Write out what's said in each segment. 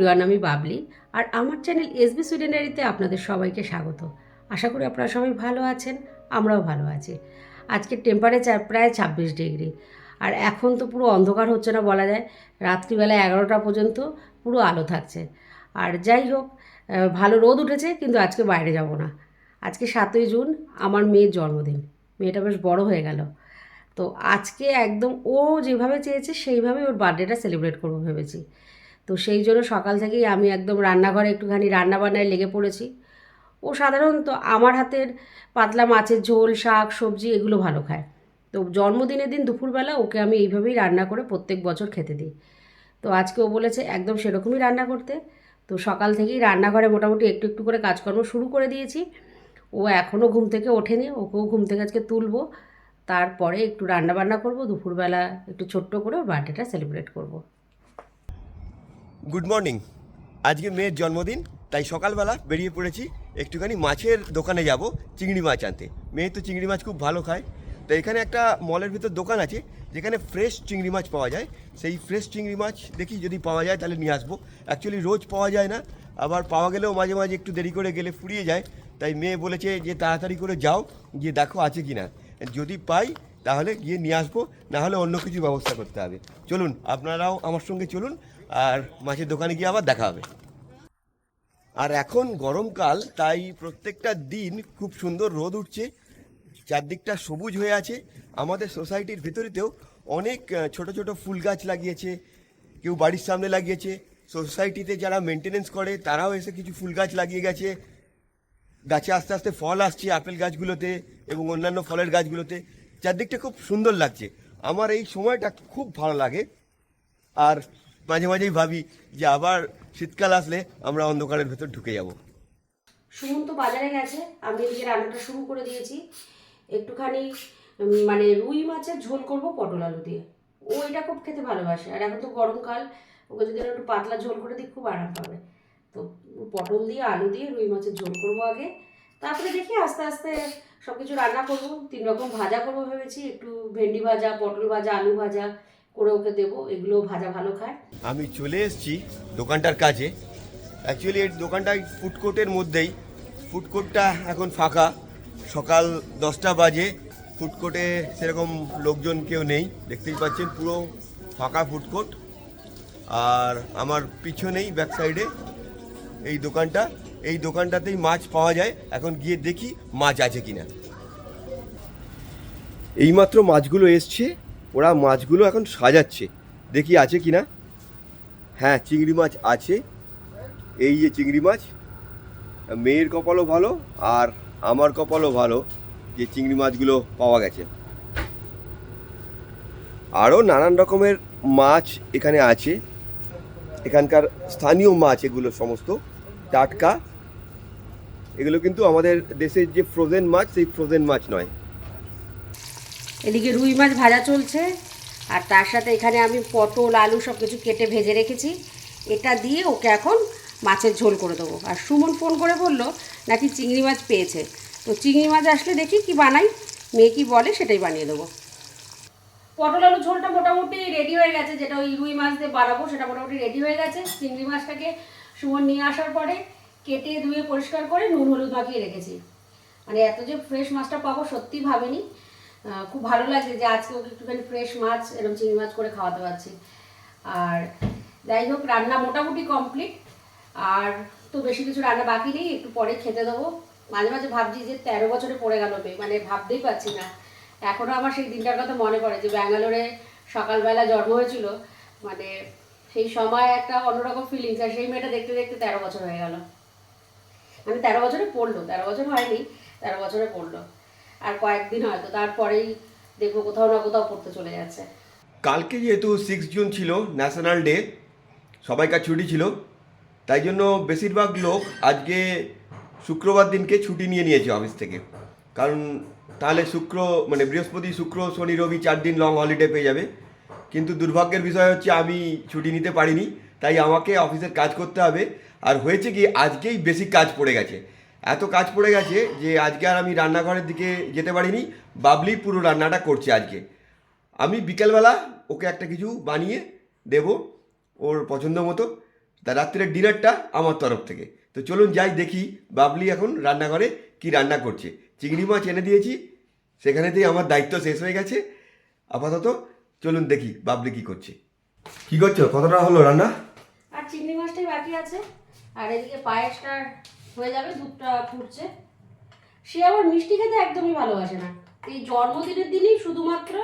Everyone আমি বাবলি। আর আমার channel SB সুইডেনারিতে আপনাদের সবাইকে স্বাগত। আশা করি আপনারা সবাই ভালো আছেন, আমরাও ভালো আছি। আজকে টেম্পারেচার প্রায় ছাব্বিশ ডিগ্রি। আর এখন তো পুরো অন্ধকার হচ্ছে না বলা যায়। রাত্রিবেলা এগারোটা পর্যন্ত পুরো আলো থাকছে। আর যাই হোক ভালো রোদ উঠেছে, কিন্তু আজকে বাইরে যাব না। আজকে সাতই জুন, আমার মেয়ের জন্মদিন। মেয়েটা বেশ বড় হয়ে গেল। তো আজকে একদম ও যেভাবে চেয়েছে সেইভাবে ওর বার্থডেটা সেলিব্রেট করব ভেবেছি। তো সেই জন্য সকাল থেকেই আমি একদম রান্নাঘরে একটুখানি রান্না বান্নায় লেগে পড়েছি। ও সাধারণত আমার হাতের পাতলা মাছের ঝোল, শাক, সবজি এগুলো ভালো খায়। তো জন্মদিনের দিন দুপুরবেলা ওকে আমি এইভাবেই রান্না করে প্রত্যেক বছর খেতে দিই। তো আজকে ও বলেছে একদম সেরকমই রান্না করতে। তো সকাল থেকেই রান্নাঘরে মোটামুটি একটু একটু করে কাজকর্ম শুরু করে দিয়েছি। ও এখনও ঘুম থেকে ওঠেনি, ওকেও ঘুম থেকে আজকে তুলবো। তারপরে একটু রান্না বান্না করব, দুপুরবেলা একটু ছোট্ট করে বার্থডেটা সেলিব্রেট করব। গুড মর্নিং আজকে মেয়ের জন্মদিন, তাই সকালবেলা বেরিয়ে পড়েছি। একটুখানি মাছের দোকানে যাব, চিংড়ি মাছ আনতে। মেয়ে তো চিংড়ি মাছ খুব ভালো খায়। তো এখানে একটা মলের ভিতর দোকান আছে, যেখানে ফ্রেশ চিংড়ি মাছ পাওয়া যায়। সেই ফ্রেশ চিংড়ি মাছ দেখি যদি পাওয়া যায় তাহলে নিয়ে আসব। অ্যাকচুয়ালি রোজ পাওয়া যায় না, আবার পাওয়া গেলেও মাঝে মাঝে একটু দেরি করে গেলে ফুরিয়ে যায়। তাই মেয়ে বলেছে যে তাড়াতাড়ি করে যাও, গিয়ে দেখো আছে কি না যদি পাই তাহলে গিয়ে নিয়ে আসব না হলে অন্য কিছু ব্যবস্থা করতে হবে। চলুন, আপনারাও আমার সঙ্গে চলুন। আর মাছের দোকানে গিয়ে আবার দেখা হবে। আর এখন গরমকাল, তাই প্রত্যেকটা দিন খুব সুন্দর রোদ উঠছে। চারদিকটা সবুজ হয়ে আছে। আমাদের সোসাইটির ভিতরেতেও অনেক ছোট ছোট ফুল গাছ লাগিয়েছে, কেউ বাড়ির সামনে লাগিয়েছে। সোসাইটিতে যারা মেনটেনেন্স করে, তারাও এসে কিছু ফুল গাছ লাগিয়ে গেছে। গাছে আস্তে আস্তে ফল আসছে আপেল গাছগুলোতে এবং অন্যান্য ফলের গাছগুলোতে। চারদিকটা খুব সুন্দর লাগছে। আমার এই সময়টা খুব ভালো লাগে। আর মাঝে মাঝেই ভাবি যে আবার শীতকাল আসলে আমরা অন্ধকারের ভেতর ঢুকে যাব। সুমন তো বাজারে গেছে, আমি এদিকে রান্নাটা শুরু করে দিয়েছি। একটুখানি মানে রুই মাছের ঝোল করব পটল আলু দিয়ে। ও এটা খুব খেতে ভালোবাসে, আর এখন তো গরমকাল, ওকে যদি একটু পাতলা ঝোল করে দিই, খুব আরাম পাবে। তো পটল দিয়ে, আলু দিয়ে, রুই মাছের ঝোল করব আগে। তারপরে দেখি আস্তে আস্তে সব কিছু রান্না করব তিন রকম ভাজা করব ভেবেছি, একটু ভেন্ডি ভাজা, পটল ভাজা, আলু ভাজা। করে ওকে দেবো, এগুলো ভাজা ভালো খায়। আমি চলে এসেছি দোকানটার কাছে। অ্যাকচুয়ালি এই দোকানটা ফুড কোর্টের মধ্যেই। ফুড কোর্টটা এখন ফাঁকা। সকাল দশটা বাজে। ফুড কোর্টে সেরকম লোকজন কেউ নেই। দেখতেই পাচ্ছেন, পুরো ফাঁকা ফুড কোর্ট আর আমার পিছনেই ব্যাক সাইডে এই দোকানটা। এই দোকানটাতেই মাছ পাওয়া যায়। এখন গিয়ে দেখি মাছ আছে কিনা। এইমাত্র মাছগুলো এসছে। ওরা মাছগুলো এখন সাজাচ্ছে। দেখি আছে কিনা হ্যাঁ চিংড়ি মাছ আছে। এই যে চিংড়ি মাছ, মেয়ের কপালও ভালো আর আমার কপালও ভালো যে চিংড়ি মাছগুলো পাওয়া গেছে। আরও নানান রকমের মাছ এখানে আছে। এখানকার স্থানীয় মাছ এগুলো সমস্ত, টাটকা। এগুলো কিন্তু আমাদের দেশের যে ফ্রোজেন মাছ, সেই ফ্রোজেন মাছ নয়। এদিকে রুই মাছ ভাজা চলছে, আর তার সাথে এখানে আমি পটল, আলু সব কিছু কেটে ভেজে রেখেছি। এটা দিয়ে ওকে এখন মাছের ঝোল করে দেবো। আর সুমন ফোন করে বলল, নাকি চিংড়ি মাছ পেয়েছে? তো চিংড়ি মাছ আসলে দেখি কি বানাই, মেয়ে কি বলে সেটাই বানিয়ে দেবো। পটল আলু ঝোলটা মোটামুটি রেডি হয়ে গেছে, যেটা ওই রুই মাছ দিয়ে বানাবো, সেটা মোটামুটি রেডি হয়ে গেছে। চিংড়ি মাছটাকে সুমন নিয়ে আসার পরে কেটে ধুয়ে পরিষ্কার করে নুন হলুদ মাখিয়ে রেখেছি। মানে এত যে ফ্রেশ মাছটা পাবো সত্যি ভাবিনি। খুব ভালো লাগছে যে আজকে ওকে একটুখানি ফ্রেশ মাছ এরকম চিংড়ি মাছ করে খাওয়াতে পারছি। আর যাই হোক, রান্না মোটামুটি কমপ্লিট আর তো বেশি কিছু রান্না বাকি নেই, একটু পরে খেতে দেবো। মাঝে মাঝে ভাবছি যে তেরো বছরে পড়ে গেল মেয়ে মানে ভাবতেই পারছি না। এখনও আমার সেই দিনটার কথা মনে পড়ে যে ব্যাঙ্গালোরে সকালবেলা জন্ম হয়েছিল। মানে সেই সময় একটা অন্যরকম ফিলিংস আর সেই মেয়েটা দেখতে দেখতে তেরো বছর হয়ে গেল। মানে তেরো বছরে পড়ল, তেরো বছর হয়নি, তেরো বছরে পড়ল। আর কয়েকদিন হয়তো তারপরেই দেখব কোথাও না কোথাও পড়তে চলে যাচ্ছে। কালকে যেহেতু সিক্স জুন ছিল ন্যাশনাল ডে সবাইকার ছুটি ছিল, তাই জন্য বেশিরভাগ লোক আজকে শুক্রবার দিনকে ছুটি নিয়ে নিয়েছে অফিস থেকে। কারণ তাহলে শুক্র মানে বৃহস্পতি, শুক্র, শনি, রবি চার দিন লং হলিডে পেয়ে যাবে। কিন্তু দুর্ভাগ্যের বিষয় হচ্ছে আমি ছুটি নিতে পারিনি, তাই আমাকে অফিসের কাজ করতে হবে। আর হয়েছে কি, আজকেই বেশি কাজ পড়ে গেছে। এত কাজ পড়ে গেছে যে আজকে আর আমি রান্নাঘরের দিকে যেতে পারিনি, বাবলি পুরো রান্নাটা করছে আজকে। আমি বিকেলবেলা ওকে একটা কিছু বানিয়ে দেব ওর পছন্দ মতো, তা রাত্রের ডিনারটা আমার তরফ থেকে। তো চলুন যাই দেখি বাবলি এখন রান্নাঘরে কি রান্না করছে। চিংড়ি মাছ এনে দিয়েছি, সেখানেতেই আমার দায়িত্ব শেষ হয়ে গেছে। আপাতত চলুন দেখি বাবলি কি করছে। কি করছ? কতটা হলো রান্না? আর চিংড়ি মাছটাই বাকি আছে, আর এদিকে পায়েসটা হয়ে যাবে দুধটা ফুটছে। সে আবার মিষ্টি খেতে একদমই ভালোবাসে না। এই জন্মদিনের দিনই শুধুমাত্র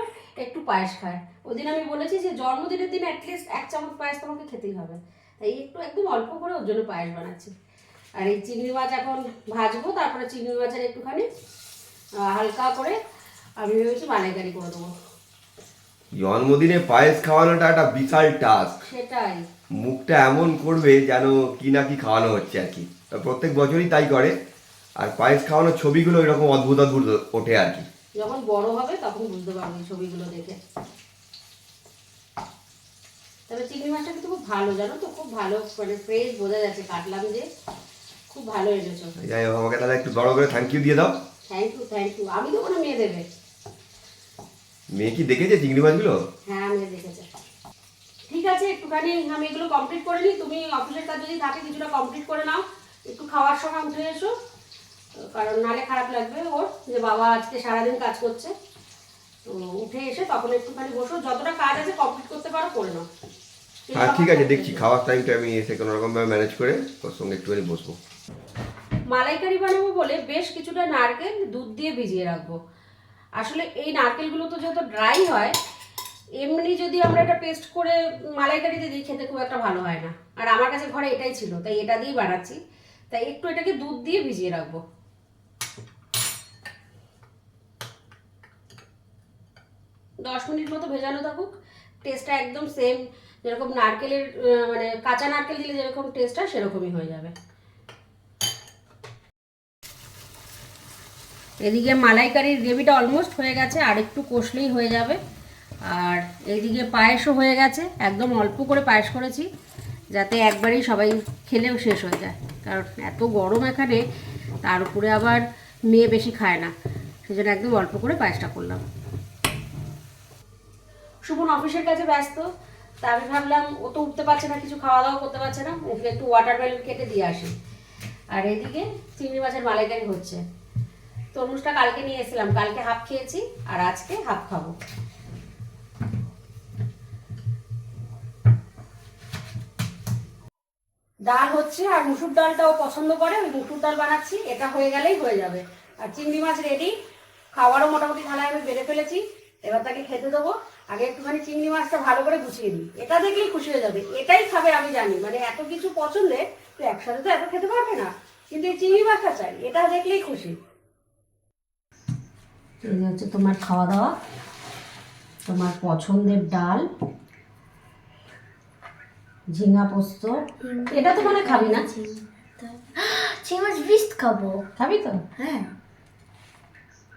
একটু পায়েস খায়। ওদিন আমি বলেছি যে জন্মদিনের দিন অ্যাটলিস্ট এক চামচ পায়েস তোমাকে খেতেই হবে। তাই একটু একদম অল্প করে ওর জন্য পায়েস বানাচ্ছি। আর এই চিংড়ি মাছ এখন ভাজবো তারপরে চিংড়ি মাছের একটুখানি হালকা করে আমি ভেবেছি মালাইকারি করে দেবো। জন্মদিনে পায়েস খাওয়ানোটা একটা বিশাল টাস্ক সেটাই। মুখটা এমন করবে যেন কি না কি খাওয়ানো হচ্ছে আর কি। প্রত্যেক বছরই তাই করে। আর পায়েস খাওয়ানোর ছবিগুলো এরকম অদ্ভুত অদ্ভুত ওঠে আর কি। যখন বড় হবে তখন বুঝতে পারব ছবিগুলো দেখে। তবে চিংড়ি মাছটা কিন্তু খুব ভালো জানো তো? খুব ভালো মানে ফ্রেশ বোঝা যাচ্ছে কাটলাম যে খুব ভালো এনেছো। যাই হোক আমাকে তাহলে একটু বড় করে থ্যাংক ইউ দিয়ে দাও। থ্যাংক ইউ থ্যাংক ইউ আমি দেবো না মেয়ে দেবে? মেয়ে কি দেখেছে চিংড়ি মাছগুলো? হ্যাঁ মেয়ে দেখেছে। ঠিক আছে একটুখানি আমি এগুলো কমপ্লিট করে নিই। তুমি অফিসের কাজ যদি থাকে কিছুটা কমপ্লিট করে নাও। একটু খাওয়ার সময় উঠে এসো। কারণ নালে খারাপ লাগবে ওর যে বাবা আজকে সারাদিন কাজ করছে। তো উঠে এসে তখন একটুখানি বসো। যতটা কাজ আছে কমপ্লিট করতে পারো করে নাও। হ্যাঁ ঠিক আছে দেখছি। খাওয়ার টাইমটা আমি এসে কোনো রকমভাবে ম্যানেজ করে ওর সঙ্গে একটুখানি বসবো। মালাইকারি বানাবো বলে বেশ কিছুটা নারকেল দুধ দিয়ে ভিজিয়ে রাখব। আসলে এই নারকেলগুলো তো যেহেতু ড্রাই হয় এমনি যদি আমরা এটা পেস্ট করে মালাইকারিতে দিই খেতে খুব একটা ভালো হয় না। আর আমার কাছে ঘরে এটাই ছিল তাই এটা দিয়েই বানাচ্ছি। তাই একটু এটাকে দুধ দিয়ে ভিজিয়ে রাখব। দশ মিনিট মতো ভেজানো থাকুক। টেস্টটা একদম সেম যেরকম নারকেলের মানে কাঁচা নারকেল দিলে যেরকম টেস্টটা সেরকমই হয়ে যাবে। এদিকে মালাইকারির গ্রেভিটা অলমোস্ট হয়ে গেছে, আর একটু কষলেই হয়ে যাবে। আর এইদিকে পায়েসও হয়ে গেছে, একদম অল্প করে পায়েস করেছি, যাতে একবারেই সবাই খেলেও শেষ হয়ে যায়। কারণ এত গরম এখানে, তার উপরে আবার মেয়ে বেশি খায় না। সেজন্য একদম অল্প করে পায়েসটা করলাম। শুভন অফিসের কাছে ব্যস্ত, তা আমি ভাবলাম, ও তো উঠতে পারছে না, কিছু খাওয়া দাওয়া করতে পারছে না, ওকে একটু ওয়াটারমেলন কেটে দিয়ে আসি। আর এদিকে চিংড়ি মাছের মালাইকারি হচ্ছে। তরমুজটা কালকে নিয়ে এসেছিলাম, কালকে হাফ খেয়েছি, আর আজকে হাফ খাব। ডাল হচ্ছে আর মুসুর ডালটাও পছন্দ করে ওই মুসুর ডাল বানাচ্ছি, এটা হয়ে গেলেই হয়ে যাবে। আর চিংড়ি মাছ রেডি খাওয়ারও মোটামুটি থালায় আমি বেড়ে ফেলেছি, এবার তাকে খেতে দেবো। আগে একটুখানি চিংড়ি মাছটা ভালো করে গুছিয়ে দিই এটা দেখলেই খুশি হয়ে যাবে, এটাই খাবে আমি জানি। মানে এত কিছু পছন্দের তো একসাথে তো এত খেতে পারবে না। কিন্তু এই চিংড়ি মাছটা চাই, এটা দেখলেই খুশি। এই হচ্ছে তোমার খাওয়া দাওয়া, তোমার পছন্দের ডাল। ঝিঙা পোস্ত। এটা তো মানে খাবি না? চিংড়ি মাছ বিস্ট খাব। খাবি তো? হ্যাঁ।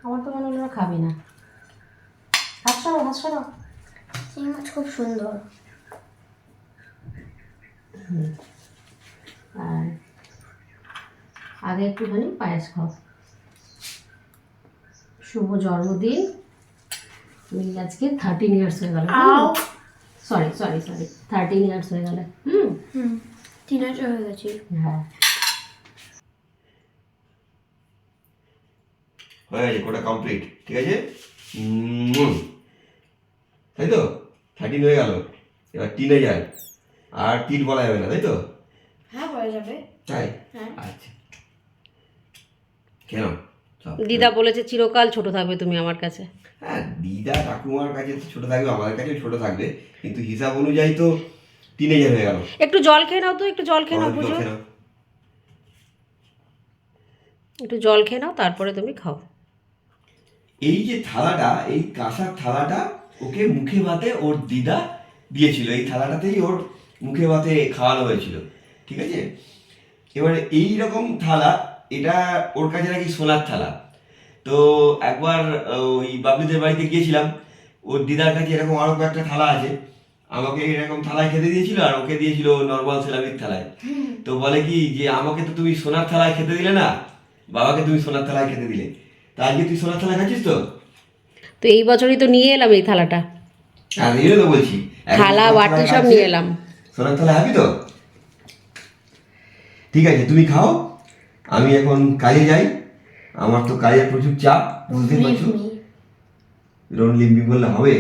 আমার তো মনে হলো খাবি না। হাত সরাও হাত সরাও। চিংড়ি মাছ খুব সুন্দর। আর আগে একটুখানি পায়েস খাও। শুভ জন্মদিন। আজকে থার্টিন ইয়ার্স হয়ে গেল। Sorry sorry sorry thirteen years হয়ে গেল। হুম। হুম তিন হাজার হয়ে গেছে। হ্যাঁ। হয়ে গেছে কোটা কমপ্লিট ঠিক আছে? তাই তো? থার্টিন হয়ে গেল। এবার টিনে যায়। আর তিন বলা যাবে না তাই তো? হ্যাঁ বলা যাবে। তাই? হ্যাঁ। আচ্ছা। কেন? দিদা বলেছে চিরকাল ছোট থাকবে তুমি আমার কাছে। হ্যাঁ দিদা ঠাকুমার কাছে তো ছোট থাকবে আমার কাছেও ছোট থাকবে কিন্তু হিসাব অনুযায়ী তো টিনেজার হয়ে গেল। একটু জল খেয়ে নাও তো একটু জল খেয়ে নাও বুঝো একটু জল খেয়ে নাও তারপরে তুমি খাও। এই যে থালাটা এই কাঁসার থালাটা ওকে মুখে ভাতে ওর দিদা দিয়েছিল এই থালাটাতেই ওর মুখে ভাতে খাওয়ানো হয়েছিল ঠিক আছে? এবারে এই রকম থালা এটা ওর কাছে নাকি সোনার থালা। তো একবার ওই বাবলুদের বাড়িতে গিয়েছিলাম। ওর দিদার কাছে এরকম আরও কয়েকটা থালা আছে। আমাকে এরকম থালায় খেতে দিয়েছিল আর ওকে দিয়েছিল নর্মাল সেরামিক থালায়। তো বলে কি যে আমাকে তো তুমি সোনার থালায় খেতে দিলে না বাবাকে তুমি সোনার থালায় খেতে দিলে। তা আজকে তুই সোনার থালায় খাচ্ছিস তো? তো এই বছরই তো নিয়ে এলাম এই থালাটা। আর এই তো বলছি। থালা সোনার বাটি থালায় সব নিয়ে এলাম। সোনার থালা হাবি তো? ঠিক আছে তুমি খাও। আমি এখন কাজে যাই। আমার তো কাজের প্রচুর চাপ বুঝতে পারছ. এরকম লিম্বি বললে হবে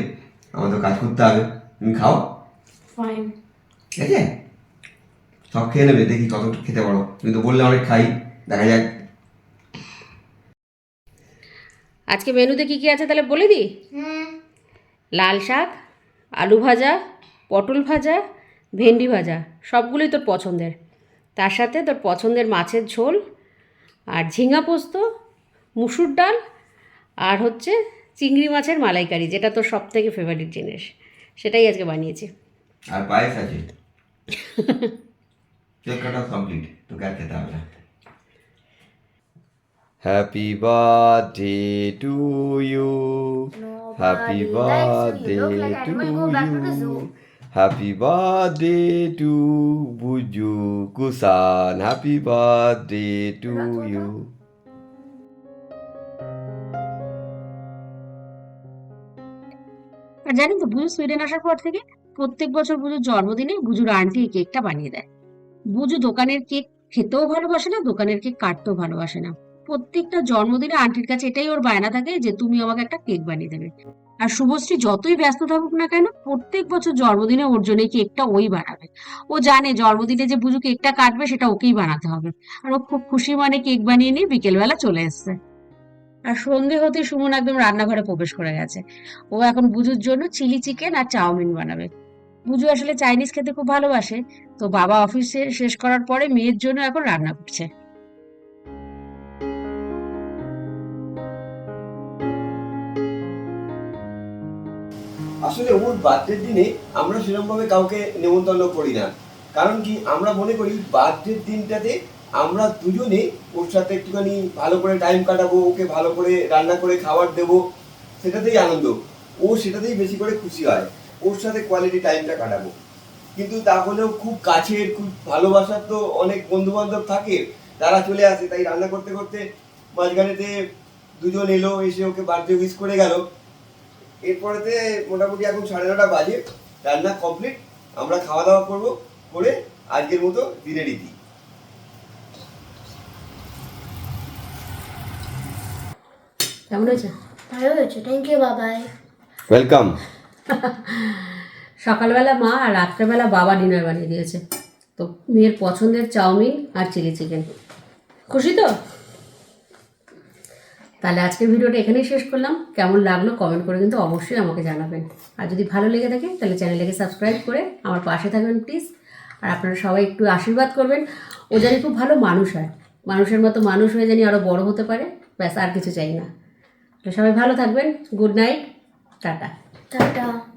আমার তো কাজ করতে হবে। তুমি খাও. ঠিক আছে? সব খেয়ে নেবে দেখি কতটা খেতে পারো। তুমি তো বললে অনেক খাই দেখা যাক। আজকে মেনুতে কী কী আছে তাহলে বলে দিই? লাল শাক আলু ভাজা পটল ভাজা ভেন্ডি ভাজা সবগুলোই তোর পছন্দের। তার সাথে তোর পছন্দের মাছের ঝোল আর ঝিঙা পোস্ত মুসুর ডাল আর হচ্ছে চিংড়ি মাছের মালাইকারি যেটা তোর সব থেকে ফেভারিট জিনিস। সেটাই আজকে বানিয়েছি। আর পায়েস আছে? কেক কমপ্লিট তোকে খেতে হবে happy birthday to you happy birthday to you happy birthday to Buju কুসান হ্যাপি বার্থডে টু ইউ আর জানি তো, বুঝু সুইডেন আসার পর থেকে প্রত্যেক বছর বুঝুর জন্মদিনে বুঝুর আন্টি কেকটা বানিয়ে দেয়। বুঝু দোকানের কেক খেতেও ভালোবাসে না, দোকানের কেক কাটতেও ভালোবাসে না। প্রত্যেকটা জন্মদিনে আন্টির কাছে এটাই ওর বায়না থাকে যে, তুমি আমাকে একটা কেক বানিয়ে দেবে। আর শুভশ্রী যতই ব্যস্ত থাকুক না কেন, প্রত্যেক বছর জন্মদিনে ওর জন্য কেকটা ওই বানাবে। ও জানে জন্মদিনে যে বুঝু কেকটা কাটবে, সেটা ওকেই বানাতে হবে। আর ও খুব খুশি মানে কেক বানিয়ে নিয়ে বিকেলবেলা চলে এসছে। আর সন্ধে হতে সুমন একদম রান্নাঘরে প্রবেশ করে গেছে। ও এখন বুজুর জন্য চিলি চিকেন আর চাউমিন বানাবে। বুজু আসলে চাইনিজ খেতে খুব ভালোবাসে, তো বাবা অফিসে শেষ করার পরে মেয়ের জন্য এখন রান্না করছে। আসলে ওর বার্থডের দিনে আমরা সেরকমভাবে কাউকে নেমন্তন্ন করি না। কারণ কি আমরা মনে করি বার্থডের দিনটাতে আমরা দুজনে ওর সাথে একটুখানি ভালো করে টাইম কাটাবো, ওকে ভালো করে রান্না করে খাবার দেবো, সেটাতেই আনন্দ। ও সেটাতেই বেশি করে খুশি হয়। ওর সাথে কোয়ালিটি টাইমটা কাটাবো। কিন্তু তাহলেও খুব কাছের, খুব ভালোবাসার তো অনেক বন্ধু বান্ধব থাকে, তারা চলে আসে। তাই রান্না করতে করতে মাঝখানেতে দুজন এলো, এসে ওকে বার্থডে উইশ করে গেল। এরপরেতে মোটামুটি এখন সাড়ে নটা বাজে। রান্না কমপ্লিট আমরা খাওয়া দাওয়া করব, করে আজকের মতো দিনের রীতি কেমন হয়েছে? ভালো হয়েছে থ্যাংক ইউ বাবাই ওয়েলকাম সকালবেলা মা আর রাত্রেবেলা বাবা ডিনার বানিয়ে দিয়েছে। তো মেয়ের পছন্দের চাউমিন আর চিলি চিকেন খুশি তো? তাহলে আজকের ভিডিওটা এখানেই শেষ করলাম। কেমন লাগল কমেন্ট করে কিন্তু অবশ্যই আমাকে জানাবেন। আর যদি ভালো লেগে থাকে তাহলে চ্যানেলটাকে সাবস্ক্রাইব করে আমার পাশে থাকবেন প্লিজ আর আপনারা সবাই একটু আশীর্বাদ করবেন। ও জানি খুব ভালো মানুষ হয়। মানুষের মতো মানুষ হয়ে জানি আরও বড় হতে পারে। ব্যাস আর কিছু চাই না। সবাই ভালো থাকবেন। Good night. টাটা। টাটা।